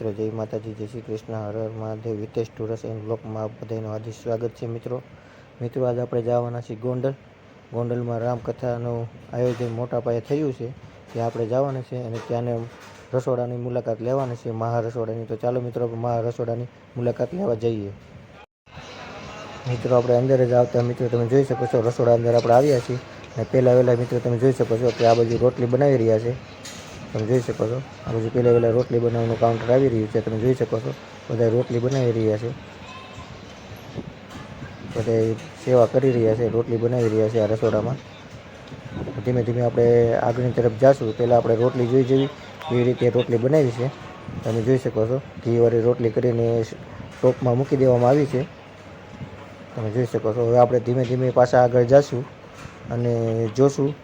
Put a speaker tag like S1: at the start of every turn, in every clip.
S1: માતાજી, જય Shri Krishna, Har Har Mahadev, Hitesh tours and બ્લોકમાં આપ બધાનું આજે સ્વાગત છે મિત્રો. મિત્રો, આજે આપણે જવાના છીએ ગોંડલ. ગોંડલમાં રામકથાનું આયોજન મોટા પાયે થયું છે. ત્યાં આપણે જવાના છે અને ત્યાંને રસોડાની મુલાકાત લેવાની છે. મહા રસોડાની તો ચાલો મિત્રો મહા રસોડાની મુલાકાત લેવા જઈએ. મિત્રો, આપણે અંદર જ આવતા મિત્રો, તમે જોઈ શકો છો, રસોડા અંદર આપણે આવ્યા છીએ. અને પહેલાં વહેલા મિત્રો, તમે જોઈ શકો છો કે આ બાજુ રોટલી બનાવી રહ્યા છે. તમે જોઈ શકો છો. આ બાજુ પહેલાં પહેલાં રોટલી બનાવવાનું કાઉન્ટર આવી રહ્યું છે, તમે જોઈ શકો છો. બધા રોટલી બનાવી રહ્યા છે. બધા સેવા કરી રહ્યા છે, રોટલી બનાવી રહ્યા છે આ રસોડામાં. ધીમે ધીમે આપણે આગળની તરફ જાશું. પહેલાં આપણે રોટલી જોઈ જેવી એવી રીતે રોટલી બનાવી છે. તમે જોઈ શકો છો. ઘીવાળી રોટલી કરીને ટોપમાં મૂકી દેવામાં આવી છે. તમે જોઈ શકો છો. હવે આપણે ધીમે ધીમે પાછા આગળ જઈશું અને જોશું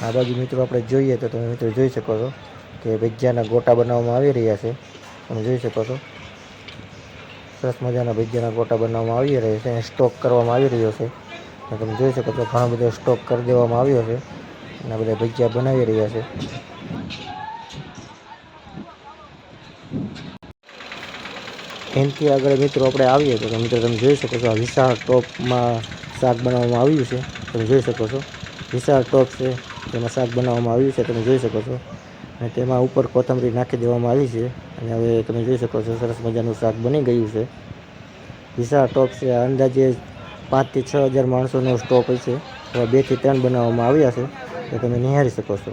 S1: આ બાજુ મિત્રો આપણે જોઈએ તો તમે મિત્રો જોઈ શકો છો કે ભજીયાના ગોટા બનાવવામાં આવી રહ્યા છે. તમે જોઈ શકો છો. સરસ મજાના ભજીયાના ગોટા બનાવવામાં આવી રહ્યા છે સ્ટોક કરવામાં આવી રહ્યો છે. તમે જોઈ શકો છો ઘણો બધો સ્ટોક કરી દેવામાં આવ્યો છે. અને બધા ભજીયા બનાવી રહ્યા છે. એનથી આગળ મિત્રો આપણે આવીએ તો મિત્રો તમે જોઈ શકો છો વિશાળ ટોપમાં શાક બનાવવામાં આવ્યું છે. તમે જોઈ શકો છો. વિશાળ ટોપ છે. તેમાં શાક બનાવવામાં આવ્યું છે, તમે જોઈ શકો છો. અને તેમાં ઉપર કોથમરી નાખી દેવામાં આવી છે. અને હવે તમે જોઈ શકો છો, સરસ મજાનું શાક બની ગયું છે. વિશાળ ટોપ છે અંદાજે પાંચથી છ હજાર માણસોનો સ્ટોપ છે. હવે બેથી ત્રણ બનાવવામાં આવ્યા છે, તો તમે નિહાળી શકો છો.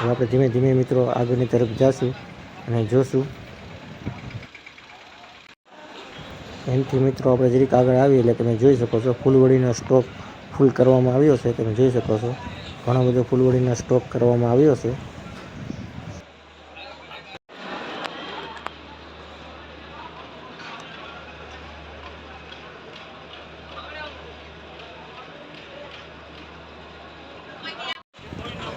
S1: હવે આપણે ધીમે ધીમે મિત્રો આગળની તરફ જઈશું અને જોશું. એમથી મિત્રો આપણે જરીક આગળ આવીએ એટલે તમે જોઈ શકો છો, ફૂલવડીનો સ્ટોક ફૂલ કરવામાં આવ્યો છે, તમે જોઈ શકો છો. ઘણો બધો ફૂલવડીનો સ્ટોક કરવામાં આવ્યો છે.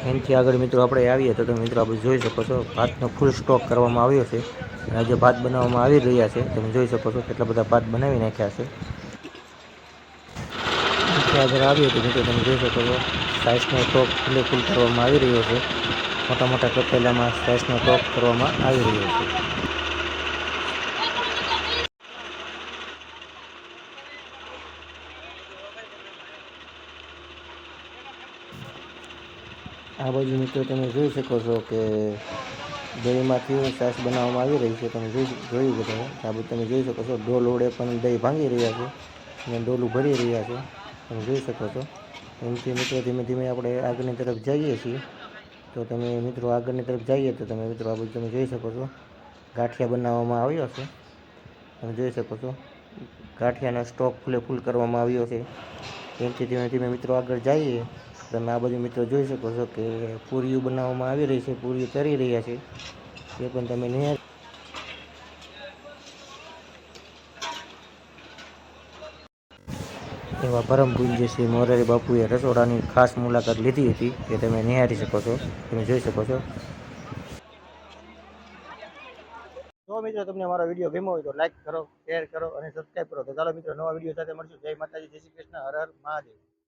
S1: એનાથી આગળ મિત્રો આપણે આવીએ તો તમે મિત્રો આપણે જોઈ શકો છો, ભાતનો ફૂલ સ્ટોક કરવામાં આવ્યો છે. અને આજે ભાત બનાવવામાં આવી રહ્યા છે, તમે જોઈ શકો છો કેટલા બધા ભાત બનાવી નાખ્યા છે. આગળ આવીએ તો મિત્રો તમે જોઈ શકો છો. સાઇઝનો ટોપ ફૂલે કરવામાં આવી રહ્યો છે. મોટા મોટા તપેલામાં સાઇઝનો ટોપ કરવામાં આવી રહ્યો છે. આ બાજુ મિત્રો તમે જોઈ શકો છો કે દહીંમાંથી છાશ બનાવવામાં આવી રહી છે. તમે જોઈ જોયું કે તમે આ બધું તમે જોઈ શકો છો. ડોલ વડે પણ દહીં ભાંગી રહ્યા છે અને ડોલું ભરી રહ્યા છે. તમે જોઈ શકો છો. એમથી મિત્રો ધીમે ધીમે આપણે આગળની તરફ જઈએ છીએ. તો તમે મિત્રો આગળની તરફ જઈએ તો તમે મિત્રો આ બધું તમે જોઈ શકો છો. ગાંઠિયા બનાવવામાં આવ્યો છે. તમે જોઈ શકો છો. ગાંઠિયાનો સ્ટોક ફૂલે ફૂલ કરવામાં આવ્યો છે. એમથી ધીમે ધીમે મિત્રો આગળ જઈએ. તમે આ બધું મિત્રો જોઈ શકો છો કે પૂરીઓ બનાવવામાં આવી રહી છે, પૂરીઓ તરી રહ્યા છે. એ પણ તમે નિહાળ એવા પરમ પૂજ્ય શ્રી મોરારી બાપુએ રસોડાની ખાસ મુલાકાત લીધી હતી કે તમે નિહાળી શકો છો, તમે જોઈ શકો છો. જો મિત્રો તમને મારો વીડિયો ગમ્યો હોય તો લાઈક કરો શેર કરો અને સબસ્ક્રાઈબ કરો. તો ચાલો મિત્રો, નવા વીડિયો સાથે મળશું. જય માતાજી, જય શ્રી કૃષ્ણ. હર હર મહાદેવ.